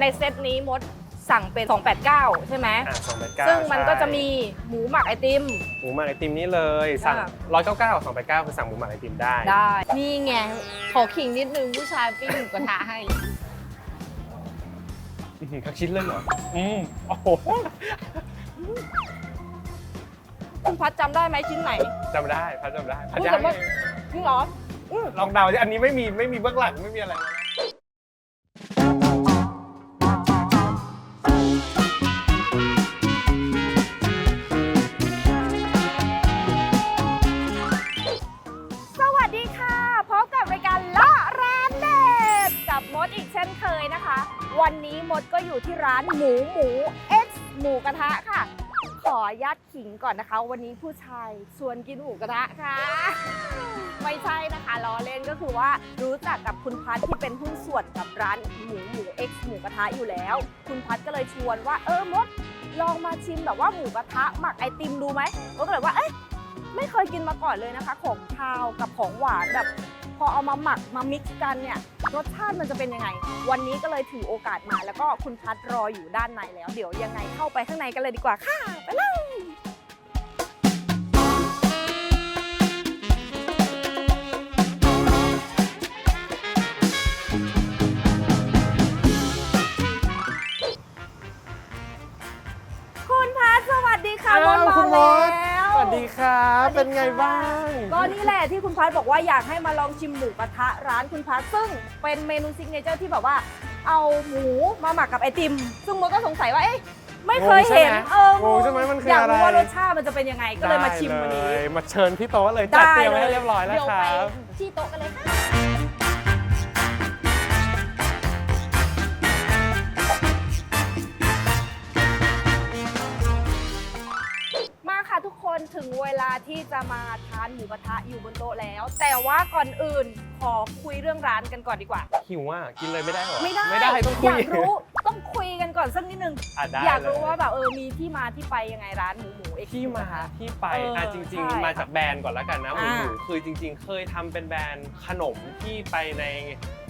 ในเซตนี้มดสั่งเป็น 289 ใช่ไหม อะสองแปดเก้าซึ่งมันก็จะมีหมูหมักไอติม หมูหมักไอติมนี้เลยสั่งอะ ร้อยเก้าเก้าสองแปดเก้าคือสั่งหมูหมักไอติมได้ ได้ นี่ไง ขอขิงนิดนึงผู้ชายปิ้งหมูกระทะให้ อื้อหือทั้งชิ้นเลยเหรอ อืมโอ้โหคุณพัดจำได้ไหมชิ้นไหน จำได้พัดจำได้พัดอุ๊ยจะแต่ว่าให้จริงเหรออืมลองเดาดิอันนี้ไม่มีไม่มีเบื้องหลังไม่มีอะไรเลยนะ อยู่ที่ร้านหมูหมู X หมูกระทะค่ะ ขอยัดขิงก่อนนะคะ วันนี้ผู้ชายชวนกินหมูกระทะค่ะ ไม่ใช่นะคะล้อเล่นก็คือว่ารู้จักกับคุณพัทที่เป็นหุ้นส่วนกับร้านหมูหมู X หมูกระทะอยู่แล้ว คุณพัทก็เลยชวนว่าเออมดลองมาชิมแบบว่าหมูกระทะหมักไอติมดูไหมมดก็เลยว่าเอ๊ะไม่เคยกินมาก่อนเลยนะคะ ของคาวกับของหวานแบบ พอเอามาหมักมามิกซ์กันเนี่ยรสชาติมันจะเป็นยังไง วันนี้ก็เลยถือโอกาสมา แล้วก็คุณพัดรออยู่ด้านในแล้ว เดี๋ยวยังไงเข้าไปข้างในกันเลยดีกว่าค่ะไปเลยคุณพัดสวัสดีค่ะอ้าวมดคุณมมาดแล้ว สวัสดีครับ เป็นไงบ้าง ก็นี่แหละที่คุณพัดบอกว่าอยากให้มาลองชิมหมูกระทะร้านคุณพัดซึ่งเป็นเมนูซิกเนเจอร์ที่แบบว่า เอาหมูมาหมักกับไอติม ซึ่งมดก็สงสัยว่าเอ๊ะไม่เคยเห็น งงใช่ไหมเอองงใช่ไหมมันคืออยากอะไรรู้ว่ารสชาติมันจะเป็นยังไงก็เลยมาชิมวันนี้ ได้เลยมาเชิญที่โต๊ะเลยจัดเตรียมไว้ให้เรียบร้อยแล้วเดี๋ยวคไปรับที่โต๊ะกันเลยค่ะ นถึงเวลาที่จะมาทานหมูกระทะอยู่บนโต๊ะแล้ว แต่ว่าก่อนอื่นขอคุยเรื่องร้านกันก่อนดีกว่า หิวอะกินเลยไม่ได้เหรอไม่ได้ไม่ได้ต้องคุอยยากรู้ต้องคุยกันก่อนสักนิดนึง อะได้อยากรู้เลว่าแบบเออมีที่มาที่ไปยังไงร้านหมูหมูเอกที่มาที่ไปเอออ่อะจริง ใช่ๆ มาจากแบรนด์ก่อนแล้วกันนะหมูอ่า หมูคือจริง ๆ เคยทำเป็นแบรนด์ขนมที่ไปใน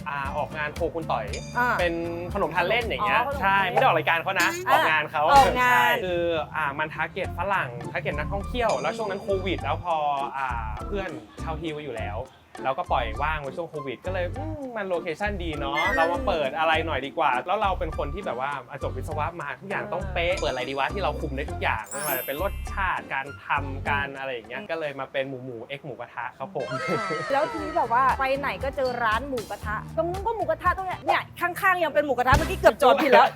อ่าออกงานโคคุณต่อย อ่า เป็นขนมทานเล่นอย่างเงี้ยอ๋อขนมใช่ทานเล่นไม่ได้ออกรายการเขานะออ่าอกงานเขาออกงาน ใช่คืออ่ามันทาร์เก็ตฝรั่งทาร์เก็ตนักท่องเที่ยว แล้วช่วงนั้นโควิด แล้วพออ่าเพื่อนชาวทีไว้อยู่แล้ว เราก็ปล่อยว่างไว้ช่วงโควิด ก็เลยอืมมันโลเคชั่นดีเนาะเรามาเปิดอะไรหน่อยดีกว่า แล้วเราเป็นคนที่แบบว่าอะจบวิศวะมาทุกอย่างต้องเป๊ะเปิดอะไรดีวะที่เราคุมได้ทุกอย่างไม่ว่าจะเป็นรสชาติการทำการอะไรอย่างเงี้ยก็เลยมาเป็นหมูหมูเอ็กหมูกระทะครับผม แล้วทีนี้แบบว่าไปไหนก็เจอร้านหมูกระทะ ตรงนู้นก็หมูกระทะตรงเนี้ยเนี่ยข้างๆยังเป็นหมูกระทะเมื่อกี้เกือบจอดผิดแล้ว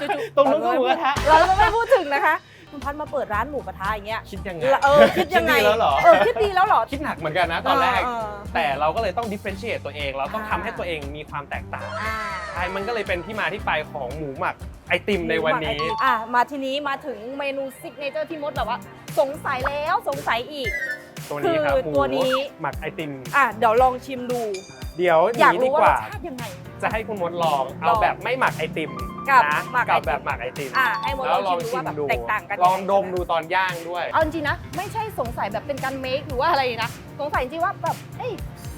จุ๊ๆตรงนู้นก็หมูกระทะ เราก็ไม่พูดถึงนะคะ คุณพัดมาเปิดร้านหมูกระทะอย่างเงี้ยคิดยังไงเออคิดยังไงดีแล้วเหรอ เออคิดดีแล้วเหรอ คิดหนักเหมือนกันนะตอนแรก เออแต่เราก็เลยต้อง differentiate ตัวเอง เราต้องอ่าทำให้ตัวเองมีความแตกต่างอ่าใช่มันก็เลยเป็นที่มาที่ไปของหมูหมักไอติมในวันนี้ อะมาทีนี้มาถึงเมนูซิกเนเจอร์ที่มดแบบว่า สงสัยแล้วสงสัยอีก ตัวนี้ครับคือหมูตัวนี้ หมักไอติม อะเดี๋ยวลองชิมดู เดี๋ยวอยากนี้ดีรู้กว่ารว่าสชาติยังไง จะให้คุณมดลองลเอาองแบบไม่หมักไอติม กับนะหมักไอกับติมแบบหมักไอติมอะให้มดลแล้อวงลชิองมดูชิว่ามแบบดูแตกต่างกันลองยัไดมดูตอนย่างด้วย เอาจริงๆนะ ไม่ใช่สงสัยแบบเป็นการเมคหรือว่าอะไรนะ สงสัยจริงๆว่าแบบเอ้ย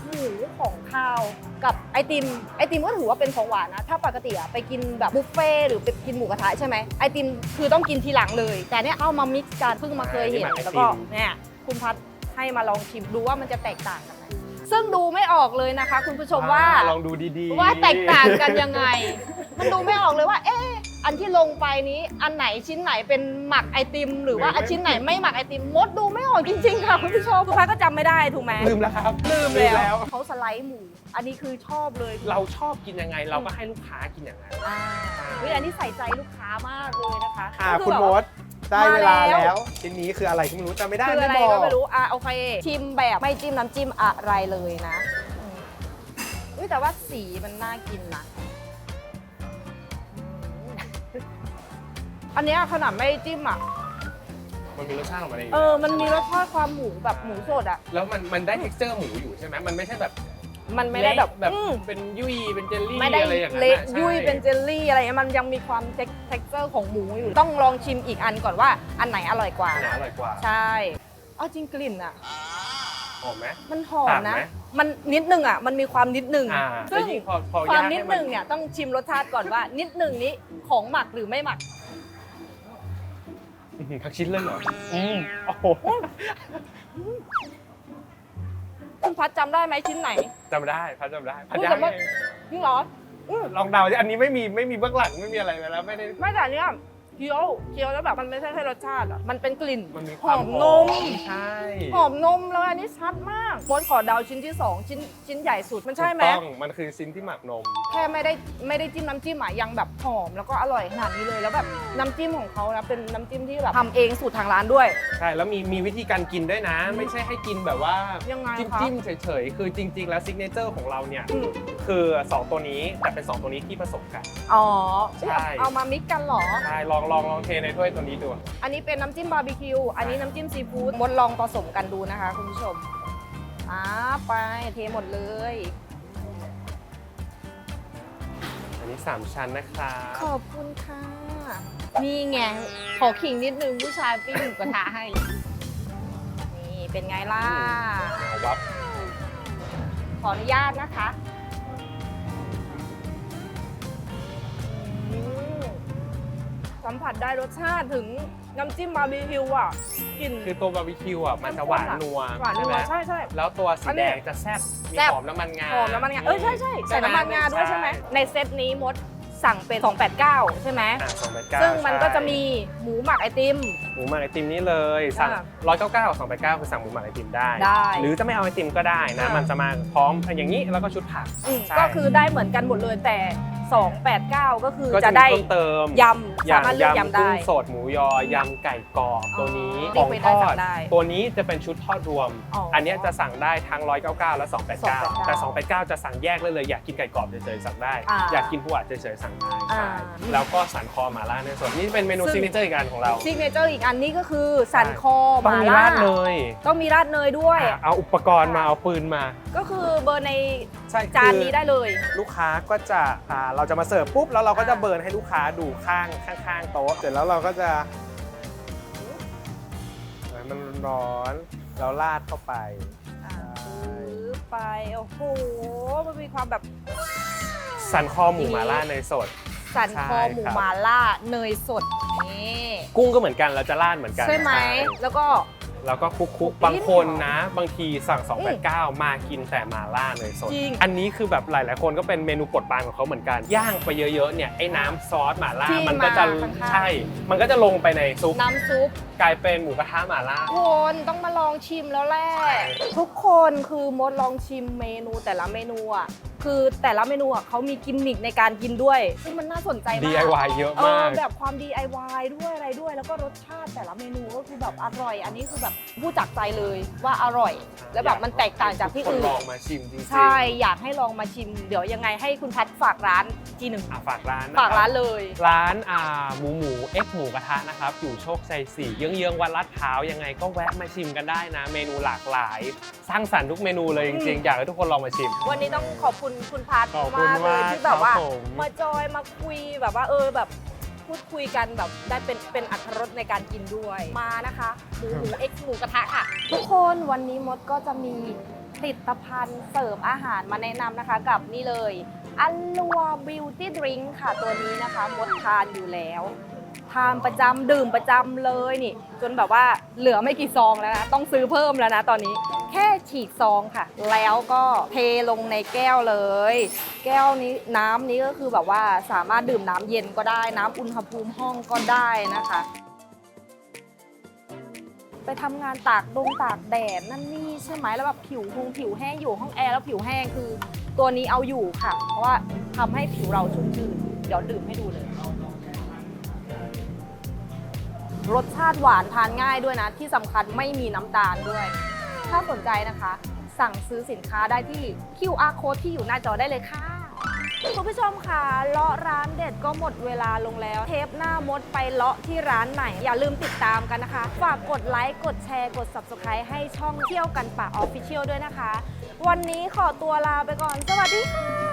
หมูของข้าวกับไอติมไอติมก็ถือว่าเป็นของหวานนะ ถ้าปกติอะไปกินแบบบุฟเฟ่ต์หรือไปกินหมูกระทะใช่ไหมไอติมคือต้องกินทีหลังเลย แต่เนี้ยเข้ามามิกซ์กันเพิ่งมาเคยเห็นอ่านี่หมักไอติมแล้วก็เนี่ยคุณพัดให้มาลองชิมดูว่ามันจะแตกต่างกันไหมซึ่งดูไม่ออกเลยนะคะ คุณผู้ชมว่า อ่ลองดูดีๆว่าแตกต่างกันยังไง มันดูไม่ออกเลยว่า เอ๊ะอันที่ลงไปนี้อันไหนชิ้นไหนเป็นหมักไอติม หรือว่าอันชิ้นไหนไม่หมักไอติมมดดูไม่ออกจริงๆค่ะคุณผู้ชม คุณพัดก็จำไม่ได้ถูกไหม ลืมแล้วครับลืมแล้ว เขาสไลด์หมู อันนี้คือชอบเลยเราชอบกินยังไงเราก็ให้ลูกค้ากินอย่างนั้น อ่าเฮ้ยอันนี้ใส่ใจลูกค้ามากเลยนะคะอ่าก็คุณแบบมว่า ดได้เวลามาแล้ว แล้วชิ้นนี้คืออะไรที่ไม่รู้จำไม่ได้คืออะไรบก็ไม่รู้ อะโอเค ชิมแบบไม่จิ้มน้ำจิ้มอะไรเลยนะอืมอุ้ยแต่ว่าสีมันน่ากินนะ อันเนี้ยขนาดไม่จิ้มอะ มันมีรสชาติของมันเองเออ มันมีรสชาติความหมูแบบหมูสดอะ แล้วมันมันได้ texture หมูอยู่ใช่ไหมมันไม่ใช่แบบมันไม่ได้แบบเละแบบอืมเป็นยุ่ยเป็นเจลลี่ไม่ได้อะไรอย่างนั้นเละอะใช่ยุ่ยเป็นเจลลี่อะไรเงี้ยมันยังมีความเท็กเจอร์ของหมูอยู่ ต้องลองชิมอีกอันก่อนว่าอันไหนอร่อยกว่า อันไหนอร่อยกว่าใช่เอาจริงกลิ่นอะ หอมไหม มันหอมต่างนะไหมมันนิดนึงอะ มันมีความนิดนึงอ่าซึ่งแล้วยิ่งพอพอความย่างนิให้ดมันึงเนี่ยต้องชิมรสชาติก่อนว่า นิดนึงนี้ของหมักหรือไม่หมัก อื้อหือทั้งชิ้นเลยเหรออืมโอ้โหคุณพัดจำได้ไหมชิ้นไหน จำได้พัดจำได้พัดอุ๊ยย่าแต่งว่า จริงเหรออืมลองเดาดิอันนี้ไม่มีไม่มีเบื้องหลังไม่มีอะไรเลยแล้วไม่ได้ ไม่แต่อันเนี้ย เคี้ยวเคี้ยวแล้วแบบมันไม่ใช่แค่รสชาติอะมันเป็นกลิ่นมันมีหความอมหนอมใช่หอมนมเลยอันนี้ชัดมากมดขอเดาชิ้นที่สองชิ้นชิ้นใหญ่สุดมันใช่ไหม ถูกต้องมันคือชิ้นที่หมักนม แค่ไม่ได้ไม่ได้จิ้มน้ำจิ้มอะยังแบบหอมแล้วก็อร่อยขนาดนี้เลยแล้วแบบน้ำจิ้มของเขานะเป็นน้ำจิ้มที่แบบทำเองสูตรทางร้านด้วย ใช่แล้วมีมีวิธีการกินด้วยนะ ไม่ใช่ให้กินแบบว่ายังไงจิ้มคะ จิ้มเฉยๆ คือจริง ๆ แล้วซิกเนเจอร์ของเราเนี่ย อืมคือ 2 ตัวนี้แต่เป็น 2 ตัวนี้ที่ผสมกัน อ๋อใช่ เอาเอามามิกกันเหรอ ใช่ลองลองลองเทในถ้วยตัวนี้ดู อันนี้เป็นน้ำจิ้มบาร์บีคิว อันนี้น้ำจิ้มซีฟู้ดมดลองผสมกันดูนะคะ คุณผู้ชมอ่าไปเทหมดเลย อันนี้ 3 ชั้นนะครับขอบคุณค่ะ นี่ไง ขอขิงนิดนึงผู้ชายปิ้งหมูกระทะให้ นี่เป็นไงล่ะเอาวับขออนุญาตนะคะ สัมผัสได้รสชาติถึงน้ำจิ้มบาร์บีคิวอะกลิ่น คือตัวบาร์บีคิวอะมันจะหวานนัวหวานนัใช่วไหมใช่ใช่แล้วตัวสีอันนี้แดงจะแซ่บมีแซ่บ หอมน้ำมันงาหอมน้ำมันงาเอ้ยใช่ใช่ใส่ใช่ไหมน้ำมันงาด้วยใช่ไหมใช่ในเซตนี้มดสั่งเป็น 289 ใช่ไหม อะสองแปดเก้าซึ่งมันก็จะมีหมูหมักไอติม หมูหมักไอติมนี่เลยสั่งอ่าร้อยเก้าเก้าสองแปดเก้าคือสั่งหมูหมักไอติมได้ ได้หรือจะไม่เอาไอติมก็ได้นะอ่ามัมันจะมาพร้อมอย่างนี้แล้วก็ชุดผักอืมใช่ ก็คือได้เหมือนกันหมดเลยแต่ 289 ก็คือก็จะจะมีได้เพิ่มเติมยำอสามารถเลือกยำยำได้ กุ้งสดหมูยอยำไก่กรอบตัวนี้อ๋อของไปทได้อสั่ดงได้ตัวนี้จะเป็นชุดทอดรวม อ๋ออัอันเนี้ยจะสั่งได้ทั้ง 199 และ 289 289แต่ 289 จะสั่งแยกเลยเลย อยากกินไก่กรอบเฉยๆสั่งได้ อ่าอยากกินผู้อัดเฉยๆสั่งได้อ่าใช่แล้วก็สันคอหมาล่าในยส่วนนี้เป็นเมนูซึ่งซิกเนเจอร์อีกอันของเราซิกเนเจอร์อีกอันนี้ก็คือสันคอหต้องมามีล่าราดเนยต้องมีราดเนยด้วย อะเอาอุปกรณ์มาเอาปืนมา ก็คือเบอร์ในใช่จานคือนี้ได้เลย ลูกค้าก็จะอ่าเราจะมาเสิร์ฟปุ๊บแล้วเราก็จะเบิร์นให้ลูกค้าดูข้างข้างๆโต๊ะเสร็จแล้วเราก็จะให้มันร้อนแล้วราดเข้าไป อ่าซื้อไปโอ้โหมันมีความแบบสันคอหมูหมาล่าเนยสด สันคอใช่หมูครับ หมาล่าเนยสดนี่ กุ้งก็เหมือนกันเราจะราดเหมือนกันใช่ไหม แล้วก็ แล้วก็คลุกคลุๆกบางคนนิดหน่อยนะ บางทีสั่ง 289 มากินแต่หมาล่าเนยสด จริงอันนี้คือแบบหลาย ๆ คนก็เป็นเมนูโปรดปรานของเขาเหมือนกัน ย่างไปเยอะ ๆ เนี่ยไอ้น้ำซอสหมาล่า ที่มันก็จะมาข้างๆ ใช่ มันก็จะลงไปในซุปน้ำซุป กลายเป็นหมูกระทะหมาล่าคนต้องมาลองชิมแล้วแหละทุกคนคือมดลองชิมเมนูแต่ละเมนูอะ คือแต่ละเมนูอะเขามีกิมมิคในการกินด้วย ซึ่งมันน่าสนใจมาก DIY เยอะเอมาอก แบบความ DIY ด้วยอะไรด้วย แล้วก็รสชาติแต่ละเมนูก็คือแบบอร่อย อันนี้คือแบบพูดจากใจเลยว่าอร่อย แล้วแบบมันแตกต่างจากที่ทุกคนอื่น ลองมาชิมจริงๆ ใช่ อยากให้ลองมาชิม เดี๋ยวยังไงให้คุณพัดฝากร้าน จีหนึ่งอะฝากร้านนะฝากร้านคบเลย ร้านอ่าหมูหมูเอ็กหมูกระทะนะครับ อยู่โชคชัย4เยื้องๆวัดลาดพร้าวยังไงก็แวะมาชิมกันได้นะ เมนูหลากหลาย สร้างสรรค์ทุกเมนูเลยจริงๆ อยากให้ทุกคนลองมาชิม วันนี้ต้องขอบคุณคุณพัดขอบคุณมากเลยมากที่แบบว่า ครับผม มาจอยมาคุยแบบว่าเออแบบพูดคุยกันแบบได้เป็นเป็นอัตรสในการกินด้วยมานะคะหมูหมูเอ็กหมูกระทะค่ะ ทุกคนวันนี้มดก็จะมีผลิตภัณฑ์เสริมอาหารมาแนะนำนะคะ กับนี่เลย อัลลัวบิวตี้ดริงค่ะตัวนี้นะคะมดทานอยู่แล้วทานประจำดื่มประจำเลยนี่ จนแบบว่าเหลือไม่กี่ซองแล้วนะ ต้องซื้อเพิ่มแล้วนะตอนนี้ แค่ฉีกซองค่ะ แล้วก็เทลงในแก้วเลย แก้วนี้น้ำนี้ก็คือแบบว่าสามารถดื่มน้ำเย็นก็ได้น้ำอุณหภูมิห้องก็ได้นะคะ ไปทำงานตากดงตากแดดนั่นนี่ใช่ไหมแล้วแบบผิวคงผิวแห้งอยู่ห้องแอร์แล้วผิวแห้งคือ ตัวนี้เอาอยู่ค่ะ เพราะว่าทำให้ผิวเราชุ่มชื่น เดี๋ยวดื่มให้ดูเลย รสชาติหวานทานง่ายด้วยนะ ที่สำคัญไม่มีน้ำตาลด้วย ถ้าสนใจนะคะ สั่งซื้อสินค้าได้ที่ QR code ที่อยู่หน้าจอได้เลยค่ะ คุณผู้ชมค่ะเลาะร้านเด็ดก็หมดเวลาลงแล้ว เทปหน้ามดไปเลาะที่ร้านไหน อย่าลืมติดตามกันนะคะ ฝากกดไลค์กดแชร์กด Subscribe ให้ช่องเที่ยวกันป่าออฟฟิเชียลด้วยนะคะ วันนี้ขอตัวลาไปก่อน สวัสดีค่ะ